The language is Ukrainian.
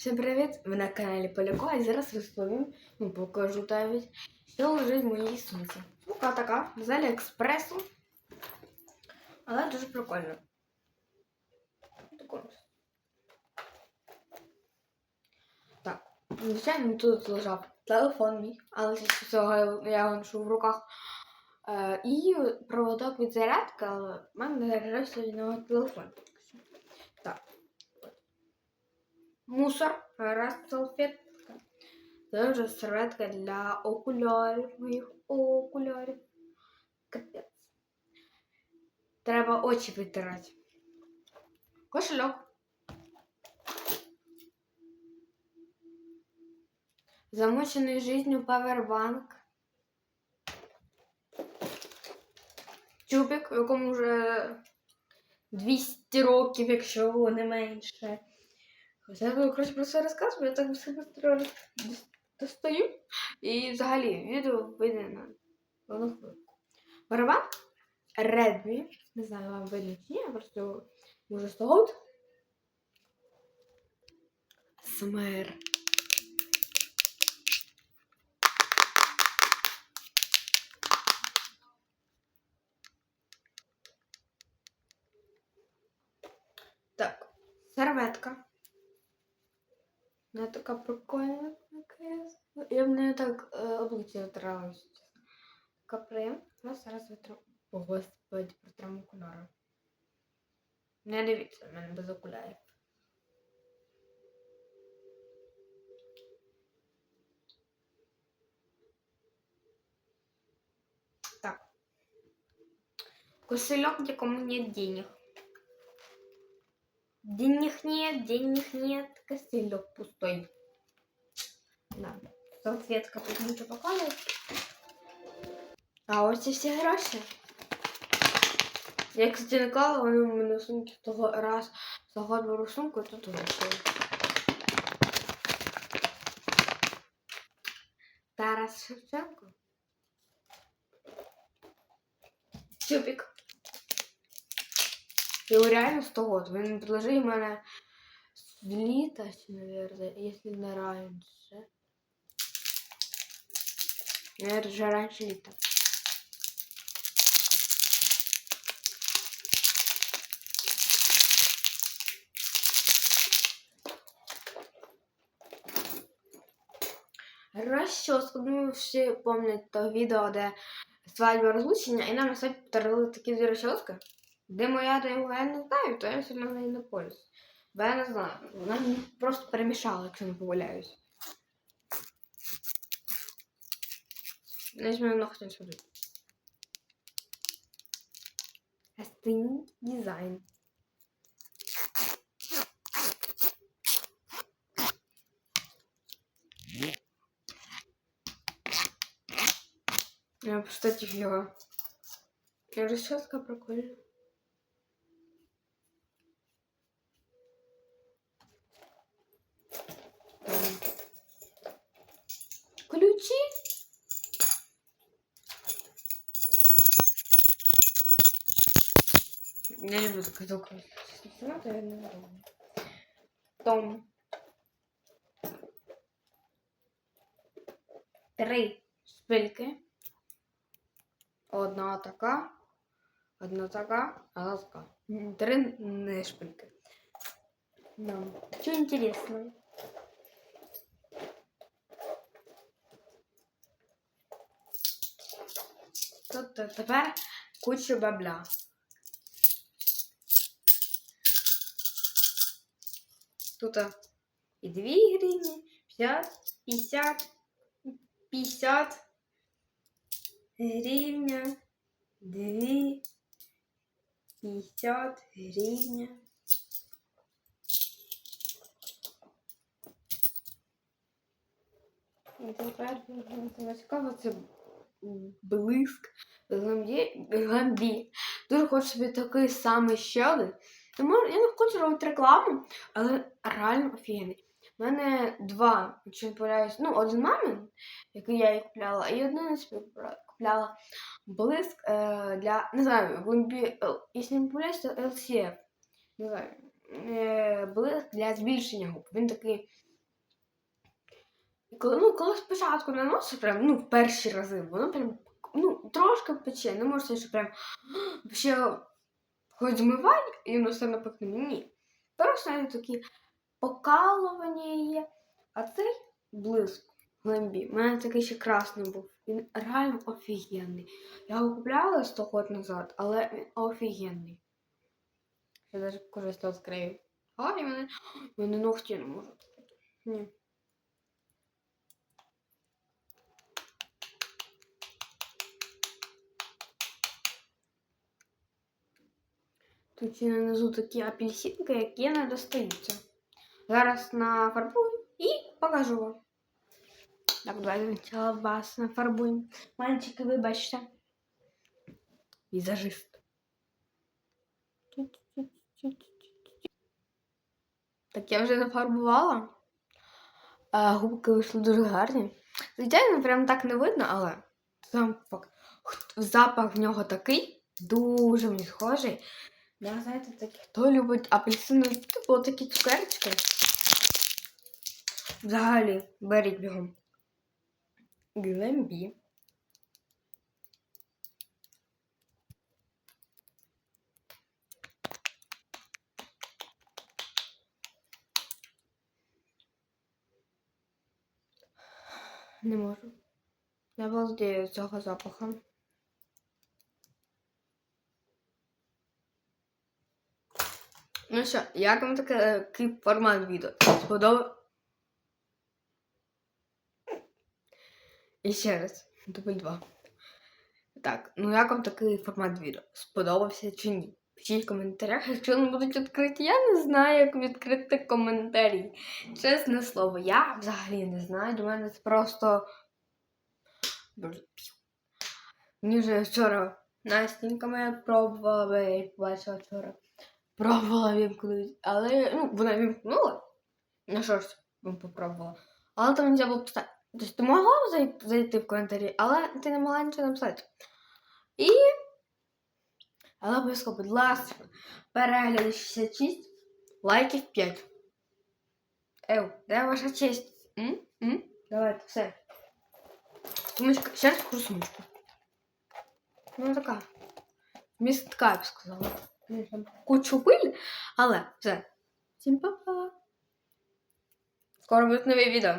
Всім привіт! Ви на каналі Поляко, і зараз розповім, ну покажу навіть, що лежить в моїй сумці. Сумка така, з Аліекспресу. Але дуже прикольно. Так, звичайно, тут лежав телефон мій, але цього я ношу в руках. Е, і проводок від зарядки, але в мене заряджався від нього телефон. Так. Мусор, раз салфетка. Це серветка для окулярів, моїх окулярів. Капець. Треба очі витирати. Кошельок. Замучений жизнью павербанк. Чубик, якому вже 200 років, якщо не менше. Я коротше про це розказую, я так все швидко достаю. І взагалі відео вийде на одну хвилинку. Барабан Redmi. Не знаю, вам видно чи ні, я просто можу стогод. СМР. Так, серветка. Вона така прикольна. якась. Я в неї так е, обличчя витиралася. чесно. Така приємна. Зараз витру. О, господи, протрам окуляри. Не дивіться, в мене без окулярів. Так. Кошелек, где кому нет денег. Денег нет, денег нет, кошелек пустой. Да. Салфетка тут нічого показує. А ось і всі гроші. Я, кстати, не кала, вони у мене в сумці того раз того беру сумку, і тут гроші. Тарас Шевченко. Чупик. Його реально 100 год. Він предложив мене з літа, наверное, якщо не раніше. Наверное, вже раніше літа. Розчоску, ну всі пам'ятають то відео, де свадьба розлучення, і нам на сайт подарили такі дві розчоски. Де моя, де його я не знаю, то я сильно нею не пользуюсь. Бо я не знаю. Вона мені просто перемішала, якщо не помиляюсь. Візьмемо ногтем сюди. Естинь дизайн. Я просто офигела. И расческа прикольная. Там. Ключи. Я не такой звук. Я не люблю. Том. Три шпильки. Одна така, одна така, одна така. Три не шпильки. Да. Что интересно? Тут тепер куча бабля. Тут і 2 гривні, 50, 50, 50 гривня, 2, 50 гривня. І тепер мені цікаво, це блиск. Гламбі. Дуже хочу собі такий самий ще один. Я, я не хочу робити рекламу, але реально офігенний. У мене два, якщо не ну, один мамин, який я їй купляла, і один собі купляла блиск е, для, не знаю, глибі, якщо не помиляюсь, то LCF. Не знаю. Е, блиск для збільшення губ. Він такий коли, ну, коли спочатку наносиш, прям, ну, в перші рази, воно прям ну, трошки пече. Не можна, що прям ще хоч змивай і воно все напекне. Ні. Просто навіть такі покалування є. А цей блиск глибі. У мене такий ще красний був. Він реально офігенний. Я його купляла 100 років назад, але він офігенний. Я навіть користь відкрию. А, і мене, мене ногті не можуть. Ні. Тут ще внизу такі апельсинки, які не достаються. Зараз нафарбую і покажу вам. Так, давайте вас нафарбуємо. Мальчики, вибачте. Візажист. Так я вже нафарбувала. А, губки вийшли дуже гарні. Звичайно, прям так не видно, але факт. Запах в нього такий, дуже мені схожий. Я знаєте, такі, хто любить апельсини, типу такі цукерочки. Взагалі, беріть бігом. Глембі. Не можу. Я балдею цього запаху. Ну що, як вам таке- такий формат відео? Сподобав? І ще раз, дубль два. Так, ну як вам такий формат відео? Сподобався чи ні? Пишіть в коментарях, якщо вони будуть відкриті. Я не знаю, як відкрити коментарі. Чесне слово, я взагалі не знаю. До мене це просто. Мені вже вчора Настенька моя пробувала, я побачила вчора. Пробувала вімкнути, але ну, вона вімкнула. Ну що ж, попробувала. Але там не було писати. Тобто ти могла зайти в коментарі, але ти не могла нічого написати. І. Але обов'язково, будь ласка, перегляди 66, лайків 5. Ев, де ваша честь? М? М? Давайте, все. Сумочка, ще раз сумочку. Ну така. Містка, я б сказала. Ну, Кучу пиль, але все. Всім па-па. Скоро будуть нові відео.